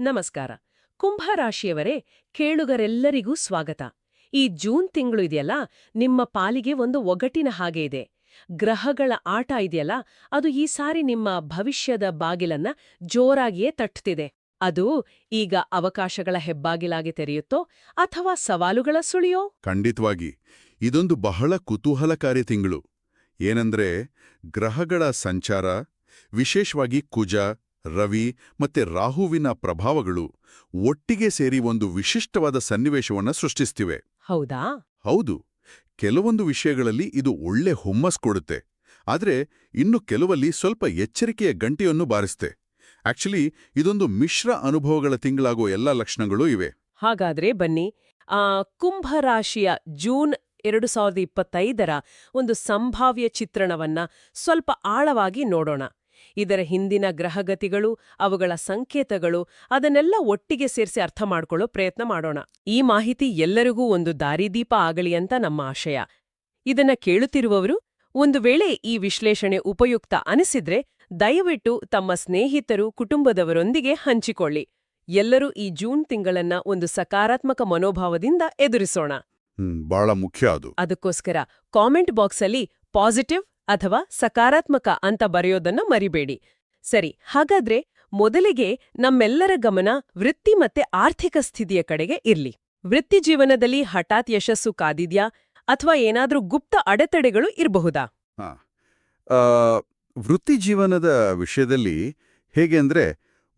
ನಮಸ್ಕಾರ. ಕುಂಭರಾಶಿಯವರೇ ಕೇಳುಗರೆಲ್ಲರಿಗೂ ಸ್ವಾಗತ. ಈ ಜೂನ್ ತಿಂಗಳು ಇದೆಯಲ್ಲ, ನಿಮ್ಮ ಪಾಲಿಗೆ ಒಂದು ಒಗಟಿನ ಹಾಗೆ ಇದೆ. ಗ್ರಹಗಳ ಆಟ ಇದೆಯಲ್ಲ, ಅದು ಈ ಸಾರಿ ನಿಮ್ಮ ಭವಿಷ್ಯದ ಬಾಗಿಲನ್ನ ಜೋರಾಗಿಯೇ ತಟ್ಟುತ್ತಿದೆ ಅದು ಈಗ ಅವಕಾಶಗಳ ಹೆಬ್ಬಾಗಿಲಾಗಿ ತೆರೆಯುತ್ತೋ, ಅಥವಾ ಸವಾಲುಗಳ ಸುಳಿಯೋ? ಖಂಡಿತವಾಗಿ. ಇದೊಂದು ಬಹಳ ಕುತೂಹಲಕಾರಿ ತಿಂಗಳು. ಏನಂದ್ರೆ, ಗ್ರಹಗಳ ಸಂಚಾರ, ವಿಶೇಷವಾಗಿ ಕುಜ ರವಿ ಮತ್ತೆ ರಾಹುವಿನ ಪ್ರಭಾವಗಳು ಒಟ್ಟಿಗೆ ಸೇರಿ ಒಂದು ವಿಶಿಷ್ಟವಾದ ಸನ್ನಿವೇಶವನ್ನು ಸೃಷ್ಟಿಸ್ತಿವೆ. ಹೌದಾ? ಹೌದು. ಕೆಲವೊಂದು ವಿಷಯಗಳಲ್ಲಿ ಇದು ಒಳ್ಳೆ ಹುಮ್ಮಸ್ ಕೊಡುತ್ತೆ. ಆದರೆ ಇನ್ನು ಕೆಲವಲ್ಲಿ ಸ್ವಲ್ಪ ಎಚ್ಚರಿಕೆಯ ಗಂಟೆಯನ್ನು ಬಾರಿಸ್ತೆ. ಆಕ್ಚುಲಿ ಇದೊಂದು ಮಿಶ್ರ ಅನುಭವಗಳ ತಿಂಗಳಾಗುವ ಎಲ್ಲ ಲಕ್ಷಣಗಳು ಇವೆ. ಹಾಗಾದ್ರೆ ಬನ್ನಿ ಆ ಕುಂಭರಾಶಿಯ ಜೂನ್ ಎರಡು ಸಾವಿರದ ಇಪ್ಪತ್ತೈದರ ಒಂದು ಸಂಭಾವ್ಯ ಚಿತ್ರಣವನ್ನ ಸ್ವಲ್ಪ ಆಳವಾಗಿ ನೋಡೋಣ. ಇದರ ಹಿಂದಿನ ಗ್ರಹಗತಿಗಳು ಅವುಗಳ ಸಂಕೇತಗಳು ಅದನ್ನೆಲ್ಲ ಒಟ್ಟಿಗೆ ಸೇರಿಸಿ ಅರ್ಥ ಮಾಡ್ಕೊಳ್ಳೋ ಪ್ರಯತ್ನ ಮಾಡೋಣ. ಈ ಮಾಹಿತಿ ಎಲ್ಲರಿಗೂ ಒಂದು ದಾರಿದೀಪ ಆಗಲಿ ಅಂತ ನಮ್ಮ ಆಶಯ. ಇದನ್ನ ಕೇಳುತ್ತಿರುವವರು ಒಂದು ವೇಳೆ ಈ ವಿಶ್ಲೇಷಣೆ ಉಪಯುಕ್ತ ಅನಿಸಿದ್ರೆ ದಯವಿಟ್ಟು ತಮ್ಮ ಸ್ನೇಹಿತರು ಕುಟುಂಬದವರೊಂದಿಗೆ ಹಂಚಿಕೊಳ್ಳಿ. ಎಲ್ಲರೂ ಈ ಜೂನ್ ತಿಂಗಳನ್ನ ಒಂದು ಸಕಾರಾತ್ಮಕ ಮನೋಭಾವದಿಂದ ಎದುರಿಸೋಣ. ಬಹಳ ಮುಖ್ಯ ಅದು. ಅದಕ್ಕೋಸ್ಕರ ಕಾಮೆಂಟ್ ಬಾಕ್ಸಲ್ಲಿ ಪಾಸಿಟಿವ್ ಅಥವಾ ಸಕಾರಾತ್ಮಕ ಅಂತ ಬರೆಯೋದನ್ನ ಮರಿಬೇಡಿ. ಸರಿ, ಹಾಗಾದ್ರೆ ಮೊದಲಿಗೆ ನಮ್ಮೆಲ್ಲರ ಗಮನ ವೃತ್ತಿ ಮತ್ತೆ ಆರ್ಥಿಕ ಸ್ಥಿತಿಯ ಕಡೆಗೆ ಇರ್ಲಿ. ವೃತ್ತಿ ಜೀವನದಲ್ಲಿ ಹಠಾತ್ ಯಶಸ್ಸು ಕಾದಿದ್ಯಾ? ಅಥವಾ ಏನಾದ್ರೂ ಗುಪ್ತ ಅಡೆತಡೆಗಳು ಇರಬಹುದಾ? ವೃತ್ತಿ ಜೀವನದ ವಿಷಯದಲ್ಲಿ ಹೇಗೆ ಅಂದ್ರೆ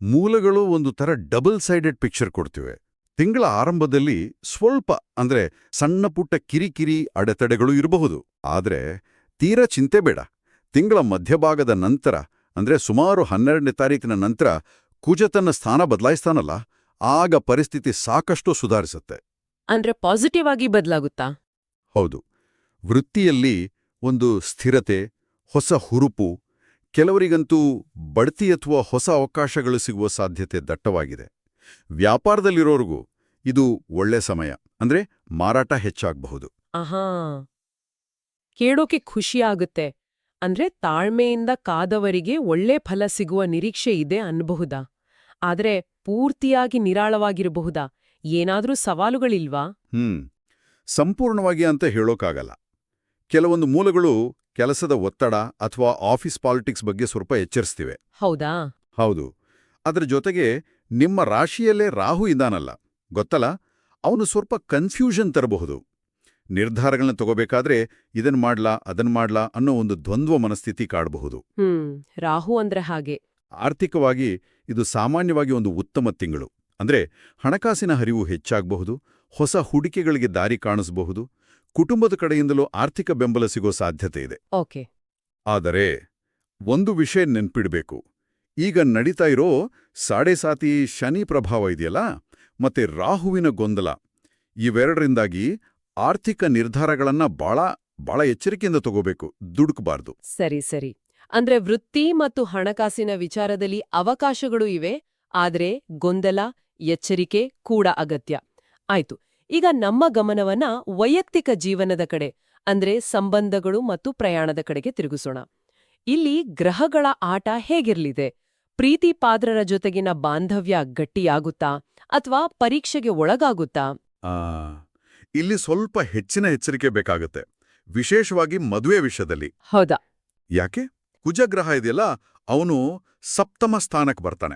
ಮೂಲಗಳು ಒಂದು ತರ ಡಬಲ್ ಸೈಡೆಡ್ ಪಿಕ್ಚರ್ ಕೊಡ್ತಿವೆ. ತಿಂಗಳ ಆರಂಭದಲ್ಲಿ ಸ್ವಲ್ಪ ಅಂದ್ರೆ ಸಣ್ಣ ಪುಟ್ಟ ಕಿರಿಕಿರಿ ಅಡೆತಡೆಗಳು ಇರಬಹುದು. ಆದ್ರೆ ತೀರಾ ಚಿಂತೆ ಬೇಡ. ತಿಂಗಳ ಮಧ್ಯಭಾಗದ ನಂತರ ಅಂದ್ರೆ ಸುಮಾರು ಹನ್ನೆರಡನೇ ತಾರೀಕಿನ ನಂತರ ಕುಜ ತನ್ನ ಸ್ಥಾನ ಬದಲಾಯಿಸ್ತಾನಲ್ಲ ಆಗ ಪರಿಸ್ಥಿತಿ ಸಾಕಷ್ಟು ಸುಧಾರಿಸುತ್ತೆ. ಅಂದ್ರೆ ಪಾಸಿಟಿವ್ ಆಗಿ ಬದಲಾಗುತ್ತಾ? ಹೌದು. ವೃತ್ತಿಯಲ್ಲಿ ಒಂದು ಸ್ಥಿರತೆ ಹೊಸ ಹುರುಪು ಕೆಲವರಿಗಂತೂ ಬಡ್ತಿ ಅಥವಾ ಹೊಸ ಅವಕಾಶಗಳು ಸಿಗುವ ಸಾಧ್ಯತೆ ದಟ್ಟವಾಗಿದೆ. ವ್ಯಾಪಾರದಲ್ಲಿರೋರಿಗೂ ಇದು ಒಳ್ಳೆ ಸಮಯ ಅಂದ್ರೆ ಮಾರಾಟ ಹೆಚ್ಚಾಗಬಹುದು. ಕೇಳೋಕೆ ಖುಷಿಯಾಗುತ್ತೆ ಅಂದ್ರೆ ತಾಳ್ಮೆಯಿಂದ ಕಾದವರಿಗೆ ಒಳ್ಳೆ ಫಲ ಸಿಗುವ ನಿರೀಕ್ಷೆ ಇದೆ ಅನ್ಬಹುದಾ? ಆದ್ರೆ ಪೂರ್ತಿಯಾಗಿ ನಿರಾಳವಾಗಿರಬಹುದಾ? ಏನಾದ್ರೂ ಸವಾಲುಗಳಿಲ್ವಾ? ಹ್ಮ್. ಸಂಪೂರ್ಣವಾಗಿ ಅಂತ ಹೇಳೋಕ್ಕಾಗಲ್ಲ ಕೆಲವೊಂದು ಮೂಲಗಳು ಕೆಲಸದ ಒತ್ತಡ ಅಥವಾ ಆಫೀಸ್ ಪಾಲಿಟಿಕ್ಸ್ ಬಗ್ಗೆ ಸ್ವಲ್ಪ ಎಚ್ಚರಿಸ್ತಿವೆ. ಹೌದಾ? ಹೌದು. ಅದರ ಜೊತೆಗೆ ನಿಮ್ಮ ರಾಶಿಯಲ್ಲೇ ರಾಹು ಇದ್ದಾನಲ್ಲ. ಗೊತ್ತಲ್ಲ? ಅವನು ಸ್ವಲ್ಪ ಕನ್ಫ್ಯೂಷನ್ ತರಬಹುದು. ನಿರ್ಧಾರಗಳನ್ನ ತಗೋಬೇಕಾದ್ರೆ ಇದನ್ ಮಾಡ್ಲಾ ಅದನ್ ಮಾಡ್ಲಾ ಅನ್ನೋ ಒಂದು ದ್ವಂದ್ವ ಮನಸ್ಥಿತಿ ಕಾಡಬಹುದು. ರಾಹು ಅಂದ್ರೆ ಹಾಗೆ. ಆರ್ಥಿಕವಾಗಿ ಇದು ಸಾಮಾನ್ಯವಾಗಿ ಒಂದು ಉತ್ತಮ ತಿಂಗಳು. ಅಂದ್ರೆ ಹಣಕಾಸಿನ ಹರಿವು ಹೆಚ್ಚಾಗಬಹುದು ಹೊಸ ಹೂಡಿಕೆಗಳಿಗೆ ದಾರಿ ಕಾಣಿಸಬಹುದು ಕುಟುಂಬದ ಕಡೆಯಿಂದಲೂ ಆರ್ಥಿಕ ಬೆಂಬಲ ಸಿಗೋ ಸಾಧ್ಯತೆ ಇದೆ. ಓಕೆ. ಆದರೆ ಒಂದು ವಿಷಯ ನೆನ್ಪಿಡಬೇಕು. ಈಗ ನಡೀತಾ ಇರೋ ಸಾಡೆ ಸಾತಿ ಶನಿ ಪ್ರಭಾವ ಇದೆಯಲ್ಲ ಮತ್ತೆ ರಾಹುವಿನ ಗೊಂದಲ. ಇವೆರಡರಿಂದಾಗಿ ಆರ್ಥಿಕ ನಿರ್ಧಾರಗಳನ್ನ ಬಹಳ ಬಹಳ ಎಚ್ಚರಿಕೆಯಿಂದ ತಗೋಬೇಕು ದುಡುಕಬಾರ್ದು. ಸರಿ ಸರಿ. ಅಂದ್ರೆ ವೃತ್ತಿ ಮತ್ತು ಹಣಕಾಸಿನ ವಿಚಾರದಲ್ಲಿ ಅವಕಾಶಗಳು ಇವೆ ಆದ್ರೆ ಗೊಂದಲ ಎಚ್ಚರಿಕೆ ಕೂಡ ಅಗತ್ಯ. ಆಯ್ತು. ಈಗ ನಮ್ಮ ಗಮನವನ್ನ ವೈಯಕ್ತಿಕ ಜೀವನದ ಕಡೆ ಅಂದ್ರೆ ಸಂಬಂಧಗಳು ಮತ್ತು ಪ್ರಯಾಣದ ಕಡೆಗೆ ತಿರುಗಿಸೋಣ. ಇಲ್ಲಿ ಗ್ರಹಗಳ ಆಟ ಹೇಗಿರ್ಲಿದೆ? ಪ್ರೀತಿ ಪಾತ್ರರ ಜೊತೆಗಿನ ಬಾಂಧವ್ಯ ಗಟ್ಟಿಯಾಗುತ್ತಾ ಅಥವಾ ಪರೀಕ್ಷೆಗೆ ಒಳಗಾಗುತ್ತಾ? ಇಲ್ಲಿ ಸ್ವಲ್ಪ ಹೆಚ್ಚಿನ ಎಚ್ಚರಿಕೆ ಬೇಕಾಗುತ್ತೆ. ವಿಶೇಷವಾಗಿ ಮದುವೆ ವಿಷಯದಲ್ಲಿ. ಹೌದಾ? ಯಾಕೆ? ಕುಜಗ್ರಹ ಇದೆಯಲ್ಲ ಅವನು ಸಪ್ತಮ ಸ್ಥಾನಕ್ಕೆ ಬರ್ತಾನೆ.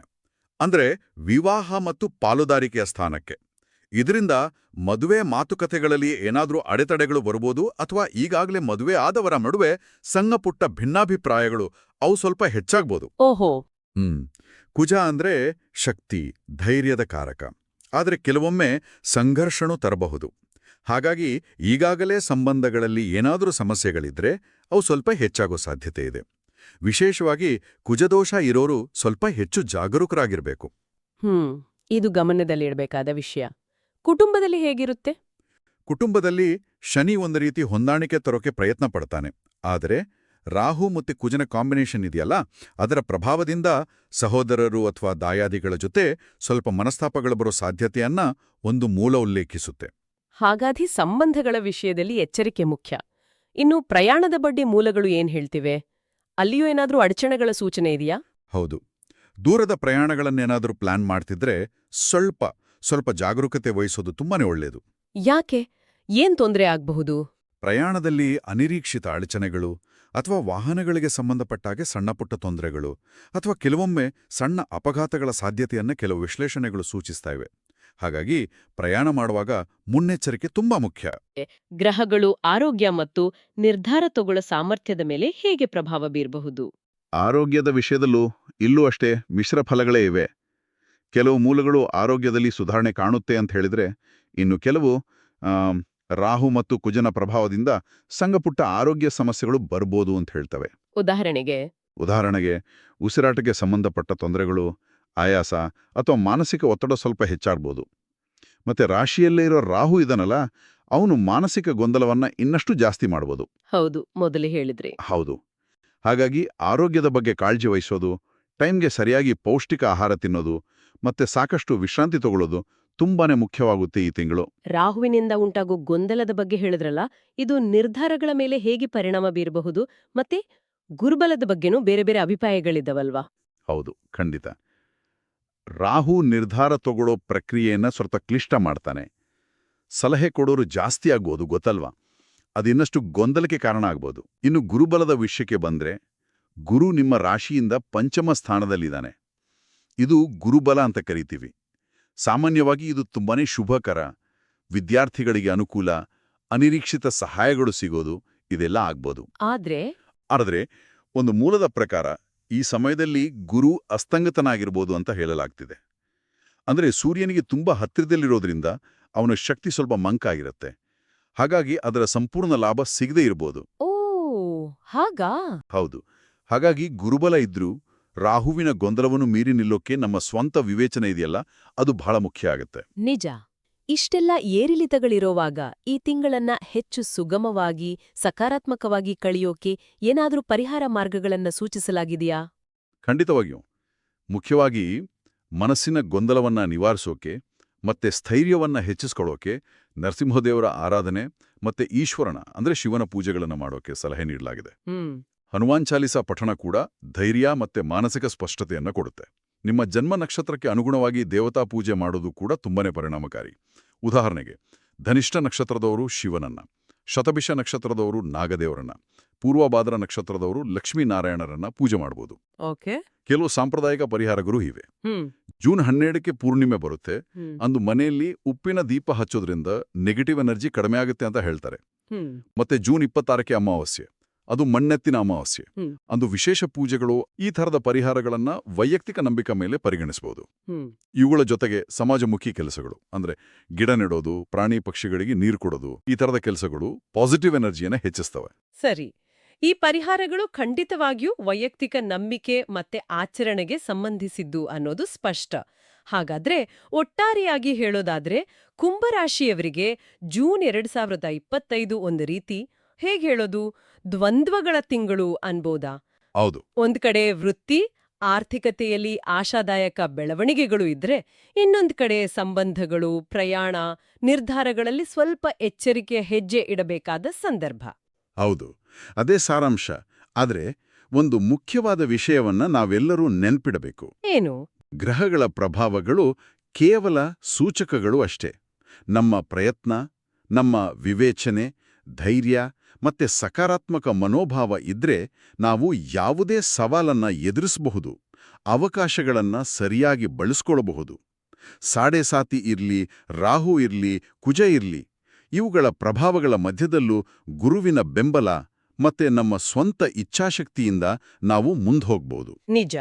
ಅಂದ್ರೆ ವಿವಾಹ ಮತ್ತು ಪಾಲುದಾರಿಕೆಯ ಸ್ಥಾನಕ್ಕೆ. ಇದರಿಂದ ಮದುವೆ ಮಾತುಕತೆಗಳಲ್ಲಿ ಏನಾದರೂ ಅಡೆತಡೆಗಳು ಬರ್ಬೋದು ಅಥವಾ ಈಗಾಗಲೇ ಮದುವೆ ಆದವರ ನಡುವೆ ಸಣ್ಣಪುಟ್ಟ ಭಿನ್ನಾಭಿಪ್ರಾಯಗಳು ಅವು ಸ್ವಲ್ಪ ಹೆಚ್ಚಾಗ್ಬೋದು. ಓಹೋ! ಹ್ಮ್. ಕುಜ ಅಂದ್ರೆ ಶಕ್ತಿ ಧೈರ್ಯದ ಕಾರಕ. ಆದರೆ ಕೆಲವೊಮ್ಮೆ ಸಂಘರ್ಷಣೂ ತರಬಹುದು. ಹಾಗಾಗಿ ಈಗಾಗಲೇ ಸಂಬಂಧಗಳಲ್ಲಿ ಏನಾದರೂ ಸಮಸ್ಯೆಗಳಿದ್ರೆ ಅವು ಸ್ವಲ್ಪ ಹೆಚ್ಚಾಗೋ ಸಾಧ್ಯತೆ ಇದೆ. ವಿಶೇಷವಾಗಿ ಕುಜದೋಷ ಇರೋರು ಸ್ವಲ್ಪ ಹೆಚ್ಚು ಜಾಗರೂಕರಾಗಿರಬೇಕು. ಹ್ಮ್ ಇದು ಗಮನದಲ್ಲಿಡಬೇಕಾದ ವಿಷಯ. ಕುಟುಂಬದಲ್ಲಿ ಹೇಗಿರುತ್ತೆ? ಕುಟುಂಬದಲ್ಲಿ ಶನಿ ಒಂದು ರೀತಿ ಹೊಂದಾಣಿಕೆ ತರೋಕೆ ಪ್ರಯತ್ನ ಪಡ್ತಾನೆ. ಆದರೆ ರಾಹು ಮತ್ತು ಕುಜನ ಕಾಂಬಿನೇಷನ್ ಇದೆಯಲ್ಲ ಅದರ ಪ್ರಭಾವದಿಂದ ಸಹೋದರರು ಅಥವಾ ದಾಯಾದಿಗಳ ಜೊತೆ ಸ್ವಲ್ಪ ಮನಸ್ತಾಪಗಳು ಬರೋ ಸಾಧ್ಯತೆಯನ್ನ ಒಂದು ಮೂಲ ಉಲ್ಲೇಖಿಸುತ್ತೆ. ಹಾಗಾದಿ ಸಂಬಂಧಗಳ ವಿಷಯದಲ್ಲಿ ಎಚ್ಚರಿಕೆ ಮುಖ್ಯ. ಇನ್ನು ಪ್ರಯಾಣದ ಬಗ್ಗೆ ಮೂಲಗಳು ಏನ್ ಹೇಳ್ತಿವೆ? ಅಲ್ಲಿಯೂ ಏನಾದ್ರೂ ಅಡಚಣೆಗಳ ಸೂಚನೆ ಇದೆಯಾ? ಹೌದು. ದೂರದ ಪ್ರಯಾಣಗಳನ್ನೇನಾದರೂ ಪ್ಲಾನ್ ಮಾಡ್ತಿದ್ರೆ ಸ್ವಲ್ಪ ಸ್ವಲ್ಪ ಜಾಗರೂಕತೆ ವಹಿಸೋದು ತುಂಬಾನೇ ಒಳ್ಳೆಯದು ಯಾಕೆ? ಏನ್ ತೊಂದ್ರೆ ಆಗಬಹುದು? ಪ್ರಯಾಣದಲ್ಲಿ ಅನಿರೀಕ್ಷಿತ ಅಡಚಣೆಗಳು ಅಥವಾ ವಾಹನಗಳಿಗೆ ಸಂಬಂಧಪಟ್ಟಾಗೆ ಸಣ್ಣಪುಟ್ಟ ತೊಂದರೆಗಳು ಅಥವಾ ಕೆಲವೊಮ್ಮೆ ಸಣ್ಣ ಅಪಘಾತಗಳ ಸಾಧ್ಯತೆಯನ್ನ ಕೆಲವು ವಿಶ್ಲೇಷಣೆಗಳು ಸೂಚಿಸ್ತಾ ಇವೆ. ಹಾಗಾಗಿ ಪ್ರಯಾಣ ಮಾಡುವಾಗ ಮುನ್ನೆಚ್ಚರಿಕೆ ತುಂಬಾ ಮುಖ್ಯ. ಗ್ರಹಗಳು ಆರೋಗ್ಯ ಮತ್ತು ನಿರ್ಧಾರ ತಗೊಳ್ಳೋ ಸಾಮರ್ಥ್ಯದ ಮೇಲೆ ಹೇಗೆ ಪ್ರಭಾವ ಬೀರಬಹುದು? ಆರೋಗ್ಯದ ವಿಷಯದಲ್ಲೂ ಇಲ್ಲೂ ಅಷ್ಟೇ ಮಿಶ್ರ ಫಲಗಳೇ ಇವೆ. ಕೆಲವು ಮೂಲಗಳು ಆರೋಗ್ಯದಲ್ಲಿ ಸುಧಾರಣೆ ಕಾಣುತ್ತೆ ಅಂತ ಹೇಳಿದ್ರೆ ಇನ್ನು ಕೆಲವು ರಾಹು ಮತ್ತು ಕುಜನ ಪ್ರಭಾವದಿಂದ ಸಂಗಪುಟ್ಟ ಆರೋಗ್ಯ ಸಮಸ್ಯೆಗಳು ಬರ್ಬೋದು ಅಂತ ಹೇಳ್ತವೆ. ಉದಾಹರಣೆಗೆ? ಉದಾಹರಣೆಗೆ ಉಸಿರಾಟಕ್ಕೆ ಸಂಬಂಧಪಟ್ಟ ತೊಂದರೆಗಳು ಆಯಾಸ ಅಥವಾ ಮಾನಸಿಕ ಒತ್ತಡ ಸ್ವಲ್ಪ ಹೆಚ್ಚಾಗ್ಬೋದು. ಮತ್ತೆ ರಾಶಿಯಲ್ಲೇ ಇರೋ ರಾಹು ಇದನಲ್ಲ ಅವನು ಮಾನಸಿಕ ಗೊಂದಲವನ್ನ ಇನ್ನಷ್ಟು ಜಾಸ್ತಿ ಮಾಡ್ಬೋದು. ಹೌದು ಮೊದಲೇ ಹೇಳಿದ್ರಿ. ಹೌದು. ಹಾಗಾಗಿ ಆರೋಗ್ಯದ ಬಗ್ಗೆ ಕಾಳಜಿ ವಹಿಸೋದು ಟೈಮ್ಗೆ ಸರಿಯಾಗಿ ಪೌಷ್ಟಿಕ ಆಹಾರ ತಿನ್ನೋದು ಮತ್ತೆ ಸಾಕಷ್ಟು ವಿಶ್ರಾಂತಿ ತಗೊಳ್ಳೋದು ತುಂಬಾನೇ ಮುಖ್ಯವಾಗುತ್ತೆ ಈ ತಿಂಗಳು. ರಾಹುವಿನಿಂದ ಉಂಟಾಗೋ ಗೊಂದಲದ ಬಗ್ಗೆ ಹೇಳಿದ್ರಲ್ಲ ಇದು ನಿರ್ಧಾರಗಳ ಮೇಲೆ ಹೇಗೆ ಪರಿಣಾಮ ಬೀರಬಹುದು ಮತ್ತೆ ಗುರುಬಲದ ಬಗ್ಗೆನೂ ಬೇರೆ ಬೇರೆ ಅಭಿಪ್ರಾಯಗಳಿದ್ದವಲ್ವಾ? ಹೌದು ಖಂಡಿತ. ರಾಹು ನಿರ್ಧಾರ ತಗೊಳ್ಳೋ ಪ್ರಕ್ರಿಯೆಯನ್ನು ಸ್ವಲ್ಪ ಕ್ಲಿಷ್ಟ ಮಾಡ್ತಾನೆ. ಸಲಹೆ ಕೊಡೋರು ಜಾಸ್ತಿ ಆಗ್ಬೋದು ಗೊತ್ತಲ್ವಾ? ಅದಿನ್ನಷ್ಟು ಗೊಂದಲಕ್ಕೆ ಕಾರಣ ಆಗ್ಬೋದು. ಇನ್ನು ಗುರುಬಲದ ವಿಷಯಕ್ಕೆ ಬಂದ್ರೆ ಗುರು ನಿಮ್ಮ ರಾಶಿಯಿಂದ ಪಂಚಮ ಸ್ಥಾನದಲ್ಲಿದ್ದಾನೆ. ಇದು ಗುರುಬಲ ಅಂತ ಕರಿತೀವಿ. ಸಾಮಾನ್ಯವಾಗಿ ಇದು ತುಂಬಾನೇ ಶುಭಕರ. ವಿದ್ಯಾರ್ಥಿಗಳಿಗೆ ಅನುಕೂಲ ಅನಿರೀಕ್ಷಿತ ಸಹಾಯಗಳು ಸಿಗೋದು ಇದೆಲ್ಲ ಆಗ್ಬೋದು. ಆದ್ರೆ? ಆದರೆ ಒಂದು ಮೂಲದ ಪ್ರಕಾರ ಈ ಸಮಯದಲ್ಲಿ ಗುರು ಅಸ್ತಂಗತನಾಗಿರ್ಬೋದು ಅಂತ ಹೇಳಲಾಗ್ತಿದೆ. ಅಂದ್ರೆ ಸೂರ್ಯನಿಗೆ ತುಂಬಾ ಹತ್ತಿರದಲ್ಲಿರೋದ್ರಿಂದ ಅವನ ಶಕ್ತಿ ಸ್ವಲ್ಪ ಮಂಕಾಗಿರುತ್ತೆ ಹಾಗಾಗಿ ಅದರ ಸಂಪೂರ್ಣ ಲಾಭ ಸಿಗದೇ ಇರ್ಬೋದು. ಹಾಗಾ? ಹೌದು. ಹಾಗಾಗಿ ಗುರುಬಲ ಇದ್ರೂ ರಾಹುವಿನ ಗೊಂದಲವನ್ನು ಮೀರಿ ನಿಲ್ಲೋಕೆ ನಮ್ಮ ಸ್ವಂತ ವಿವೇಚನೆ ಇದೆಯಲ್ಲ ಅದು ಬಹಳ ಮುಖ್ಯ ಆಗುತ್ತೆ. ನಿಜ. ಇಷ್ಟೆಲ್ಲ ಏರಿಳಿತಗಳಿರೋವಾಗ ಈ ತಿಂಗಳನ್ನ ಹೆಚ್ಚು ಸುಗಮವಾಗಿ ಸಕಾರಾತ್ಮಕವಾಗಿ ಕಳೆಯೋಕೆ ಏನಾದರೂ ಪರಿಹಾರ ಮಾರ್ಗಗಳನ್ನ ಸೂಚಿಸಲಾಗಿದೆಯಾ? ಖಂಡಿತವಾಗಿಯೂ. ಮುಖ್ಯವಾಗಿ ಮನಸ್ಸಿನ ಗೊಂದಲವನ್ನ ನಿವಾರಿಸೋಕೆ ಮತ್ತೆ ಸ್ಥೈರ್ಯವನ್ನ ಹೆಚ್ಚಿಸ್ಕೊಳ್ಳೋಕೆ ನರಸಿಂಹದೇವರ ಆರಾಧನೆ ಮತ್ತೆ ಈಶ್ವರನ ಅಂದ್ರೆ ಶಿವನ ಪೂಜೆಗಳನ್ನು ಮಾಡೋಕೆ ಸಲಹೆ ನೀಡಲಾಗಿದೆ. ಹನುಮಾನ್ ಚಾಲಿಸಾ ಪಠಣ ಕೂಡ ಧೈರ್ಯ ಮತ್ತೆ ಮಾನಸಿಕ ಸ್ಪಷ್ಟತೆಯನ್ನು ಕೊಡುತ್ತೆ. ನಿಮ್ಮ ಜನ್ಮ ನಕ್ಷತ್ರಕ್ಕೆ ಅನುಗುಣವಾಗಿ ದೇವತಾ ಪೂಜೆ ಮಾಡೋದು ಕೂಡ ತುಂಬಾನೇ ಪರಿಣಾಮಕಾರಿ. ಉದಾಹರಣೆಗೆ ಧನಿಷ್ಠ ನಕ್ಷತ್ರದವರು ಶಿವನನ್ನ ಶತಭಿಷ ನಕ್ಷತ್ರದವರು ನಾಗದೇವರನ್ನ ಪೂರ್ವಭಾದ್ರ ನಕ್ಷತ್ರದವರು ಲಕ್ಷ್ಮೀನಾರಾಯಣರನ್ನ ಪೂಜೆ ಮಾಡಬಹುದು ಕೆಲವು ಸಾಂಪ್ರದಾಯಿಕ ಪರಿಹಾರಗಳು ಇವೆ. ಜೂನ್ ಹನ್ನೆರಡಕ್ಕೆ ಪೂರ್ಣಿಮೆ ಬರುತ್ತೆ. ಅಂದು ಮನೆಯಲ್ಲಿ ಉಪ್ಪಿನ ದೀಪ ಹಚ್ಚೋದ್ರಿಂದ ನೆಗೆಟಿವ್ ಎನರ್ಜಿ ಕಡಿಮೆ ಆಗುತ್ತೆ ಅಂತ ಹೇಳ್ತಾರೆ. ಮತ್ತೆ ಜೂನ್ ಇಪ್ಪತ್ತಾರಕ್ಕೆ ಅಮಾವಾಸ್ಯೆ. ಅದು ಮಣ್ಣೆತ್ತಿನ ಅಮಾವಾಸ್ಯೆ. ಅಂದು ವಿಶೇಷ ಪೂಜೆಗಳು ಈ ಥರದ ಪರಿಹಾರಗಳನ್ನ ವೈಯಕ್ತಿಕ ನಂಬಿಕೆ ಮೇಲೆ ಪರಿಗಣಿಸಬಹುದು ಇವುಗಳ ಜೊತೆಗೆ ಸಮಾಜಮುಖಿ ಕೆಲಸಗಳು ಅಂದ್ರೆ ಗಿಡ ನೆಡೋದು ಪ್ರಾಣಿ ಪಕ್ಷಿಗಳಿಗೆ ನೀರು ಕೊಡೋದು ಈ ಥರದ ಕೆಲಸಗಳು ಪಾಸಿಟಿವ್ ಎನರ್ಜಿಯನ್ನ ಹೆಚ್ಚಿಸ್ತವೆ. ಸರಿ. ಈ ಪರಿಹಾರಗಳು ಖಂಡಿತವಾಗಿಯೂ ವೈಯಕ್ತಿಕ ನಂಬಿಕೆ ಮತ್ತೆ ಆಚರಣೆಗೆ ಸಂಬಂಧಿಸಿದ್ದು ಅನ್ನೋದು ಸ್ಪಷ್ಟ. ಹಾಗಾದ್ರೆ ಒಟ್ಟಾರೆಯಾಗಿ ಹೇಳೋದಾದ್ರೆ ಕುಂಭರಾಶಿಯವರಿಗೆ ಜೂನ್ ಎರಡ್ ಸಾವಿರದ ಇಪ್ಪತ್ತೈದು ಒಂದು ರೀತಿ ಹೇಗೆ ಹೇಳೋದು? ದ್ವಂದ್ವಗಳ ತಿಂಗಳು ಅನ್ಬೋದಾ? ಹೌದು. ಒಂದ್ ಕಡೆ ವೃತ್ತಿ ಆರ್ಥಿಕತೆಯಲ್ಲಿ ಆಶಾದಾಯಕ ಬೆಳವಣಿಗೆಗಳು ಇದ್ರೆ ಇನ್ನೊಂದು ಕಡೆ ಸಂಬಂಧಗಳು ಪ್ರಯಾಣ ನಿರ್ಧಾರಗಳಲ್ಲಿ ಸ್ವಲ್ಪ ಎಚ್ಚರಿಕೆಯ ಹೆಜ್ಜೆ ಇಡಬೇಕಾದ ಸಂದರ್ಭ. ಹೌದು. ಅದೇ ಸಾರಾಂಶ. ಆದ್ರೆ ಒಂದು ಮುಖ್ಯವಾದ ವಿಷಯವನ್ನ ನಾವೆಲ್ಲರೂ ನೆನ್ಪಿಡಬೇಕು. ಏನು? ಗ್ರಹಗಳ ಪ್ರಭಾವಗಳು ಕೇವಲ ಸೂಚಕಗಳು ಅಷ್ಟೇ. ನಮ್ಮ ಪ್ರಯತ್ನ ನಮ್ಮ ವಿವೇಚನೆ ಧೈರ್ಯ ಮತ್ತೆ ಸಕಾರಾತ್ಮಕ ಮನೋಭಾವ ಇದ್ರೆ ನಾವು ಯಾವುದೇ ಸವಾಲನ್ನ ಎದುರಿಸಬಹುದು. ಅವಕಾಶಗಳನ್ನ ಸರಿಯಾಗಿ ಬಳಸ್ಕೊಳ್ಬಹುದು. ಸಾಡೆ ಸಾತಿ ಇರ್ಲಿ, ರಾಹು ಇರ್ಲಿ, ಕುಜ ಇರ್ಲಿ, ಇವುಗಳ ಪ್ರಭಾವಗಳ ಮಧ್ಯದಲ್ಲೂ ಗುರುವಿನ ಬೆಂಬಲ ಮತ್ತೆ ನಮ್ಮ ಸ್ವಂತ ಇಚ್ಛಾಶಕ್ತಿಯಿಂದ ನಾವು ಮುಂದೋಗ್ಬೋದು ನಿಜ.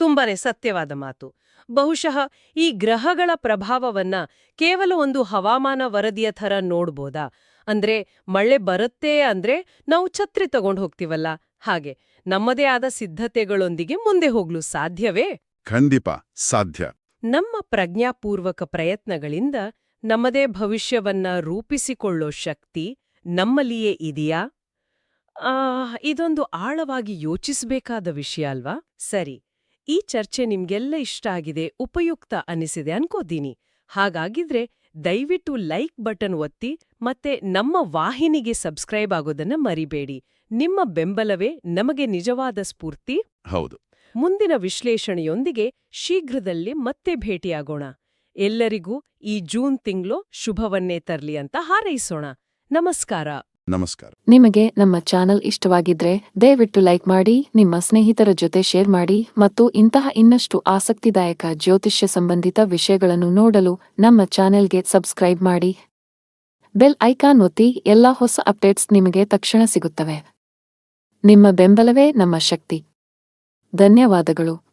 ತುಂಬಾನೇ ಸತ್ಯವಾದ ಮಾತು. ಬಹುಶಃ ಈ ಗ್ರಹಗಳ ಪ್ರಭಾವವನ್ನ ಕೇವಲ ಒಂದು ಹವಾಮಾನ ವರದಿಯ ಥರ ನೋಡ್ಬೋದಾ? ಅಂದ್ರೆ ಮಳೆ ಬರುತ್ತೆ ಅಂದ್ರೆ ನಾವು ಛತ್ರಿ ತಗೊಂಡು ಹೋಗ್ತೀವಲ್ಲ? ಹಾಗೆ ನಮ್ಮದೇ ಆದ ಸಿದ್ಧತೆಗಳೊಂದಿಗೆ ಮುಂದೆ ಹೋಗ್ಲು ಸಾಧ್ಯವೇ? ಖಂಡಿತ ಸಾಧ್ಯ. ನಮ್ಮ ಪ್ರಜ್ಞಾಪೂರ್ವಕ ಪ್ರಯತ್ನಗಳಿಂದ ನಮ್ಮದೇ ಭವಿಷ್ಯವನ್ನ ರೂಪಿಸಿಕೊಳ್ಳೋ ಶಕ್ತಿ ನಮ್ಮಲ್ಲಿಯೇ ಇದೆಯಾ? ಆ, ಇದೊಂದು ಆಳವಾಗಿ ಯೋಚಿಸಬೇಕಾದ ವಿಷಯ ಅಲ್ವಾ? ಸರಿ ಈ ಚರ್ಚೆ ನಿಮ್ಗೆಲ್ಲ ಇಷ್ಟ ಆಗಿದೆ ಉಪಯುಕ್ತ ಅನಿಸಿದೆ ಅನ್ಕೋದೀನಿ ಹಾಗಾಗಿದ್ರೆ ದಯವಿಟ್ಟು ಲೈಕ್ ಬಟನ್ ಒತ್ತಿ ಮತ್ತೆ ನಮ್ಮ ವಾಹಿನಿಗೆ ಸಬ್ಸ್ಕ್ರೈಬ್ ಆಗೋದನ್ನ ಮರಿಬೇಡಿ. ನಿಮ್ಮ ಬೆಂಬಲವೇ ನಮಗೆ ನಿಜವಾದ ಸ್ಫೂರ್ತಿ. ಹೌದು. ಮುಂದಿನ ವಿಶ್ಲೇಷಣೆಯೊಂದಿಗೆ ಶೀಘ್ರದಲ್ಲಿ ಮತ್ತೆ ಭೇಟಿಯಾಗೋಣ. ಎಲ್ಲರಿಗೂ ಈ ಜೂನ್ ತಿಂಗಳು ಶುಭವನ್ನೇ ತರ್ಲಿ ಅಂತ ಹಾರೈಸೋಣ. ನಮಸ್ಕಾರ. ನಮಸ್ಕಾರ. ನಿಮಗೆ ನಮ್ಮ ಚಾನೆಲ್ ಇಷ್ಟವಾಗಿದ್ರೆ ದಯವಿಟ್ಟು ಲೈಕ್ ಮಾಡಿ, ನಿಮ್ಮ ಸ್ನೇಹಿತರ ಜೊತೆ ಶೇರ್ ಮಾಡಿ ಮತ್ತು ಇಂತಹ ಇನ್ನಷ್ಟು ಆಸಕ್ತಿದಾಯಕ ಜ್ಯೋತಿಷ್ಯ ಸಂಬಂಧಿತ ವಿಷಯಗಳನ್ನು ನೋಡಲು ನಮ್ಮ ಚಾನೆಲ್ಗೆ ಸಬ್ಸ್ಕ್ರೈಬ್ ಮಾಡಿ. ಬೆಲ್ ಐಕಾನ್ ಒತ್ತಿ ಎಲ್ಲಾ ಹೊಸ ಅಪ್ಡೇಟ್ಸ್ ನಿಮಗೆ ತಕ್ಷಣ ಸಿಗುತ್ತವೆ. ನಿಮ್ಮ ಬೆಂಬಲವೇ ನಮ್ಮ ಶಕ್ತಿ. ಧನ್ಯವಾದಗಳು.